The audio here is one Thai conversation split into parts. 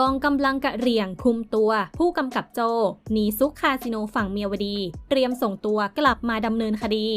กองกำลังกะเหรี่ยงคุมตัว ผู้กำกับโจหนีซุกคาสิโนฝั่งเมียวดี เตรียมส่งตัวกลับมาดำเนินคดี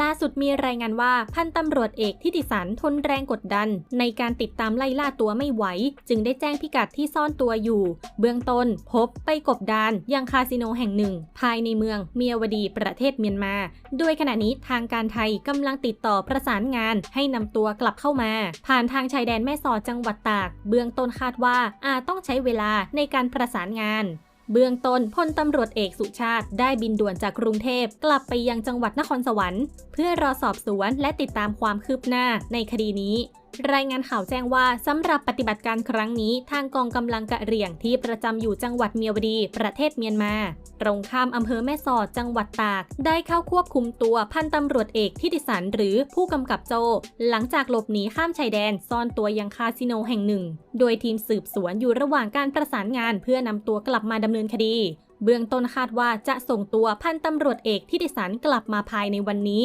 ล่าสุดมีรายงานว่าพันตำรวจเอกทิติสันทนแรงกดดัน ในการติดตามไล่ล่าตัวไม่ไหว จึงได้แจ้งพิกัดที่ซ่อนตัวอยู่ เบื้องต้นพบไปกบดานยังคาสิโนแห่งหนึ่ง ภายในเมืองเมียวดีประเทศเมียนมา โดยขณะนี้ทางการไทยกำลังติดต่อประสานงาน ให้นำตัวกลับเข้ามา ผ่านทางชายแดนแม่สอดจังหวัดตาก เบื้องต้นคาดว่าอาจต้องใช้เวลาในการประสานงาน เบื้องต้นพลตำรวจเอกสุชาติได้บินด่วนจากกรุงเทพกลับไปยังจังหวัดนครสวรรค์ เพื่อรอสอบสวนและติดตามความคืบหน้าในคดีนี้ รายงานข่าวแจ้งว่าสำหรับปฏิบัติการครั้งนี้ ทางกองกำลังกะเหรี่ยงที่ประจำอยู่จังหวัดเมียวดี ประเทศเมียนมา ตรงข้ามอำเภอแม่สอดจังหวัดตาก ได้เข้าควบคุมตัวพันตำรวจเอกทิติสันหรือผู้กำกับโจ หลังจากหลบหนีข้ามชายแดนซ่อนตัวยังคาสิโนแห่งหนึ่ง โดยทีมสืบสวนอยู่ระหว่างการประสานงานเพื่อนำตัวกลับมาดำเนินคดีเบื้องต้นคาดว่าจะส่งตัวพันตำรวจเอกทิติสันกลับมาภายในวันนี้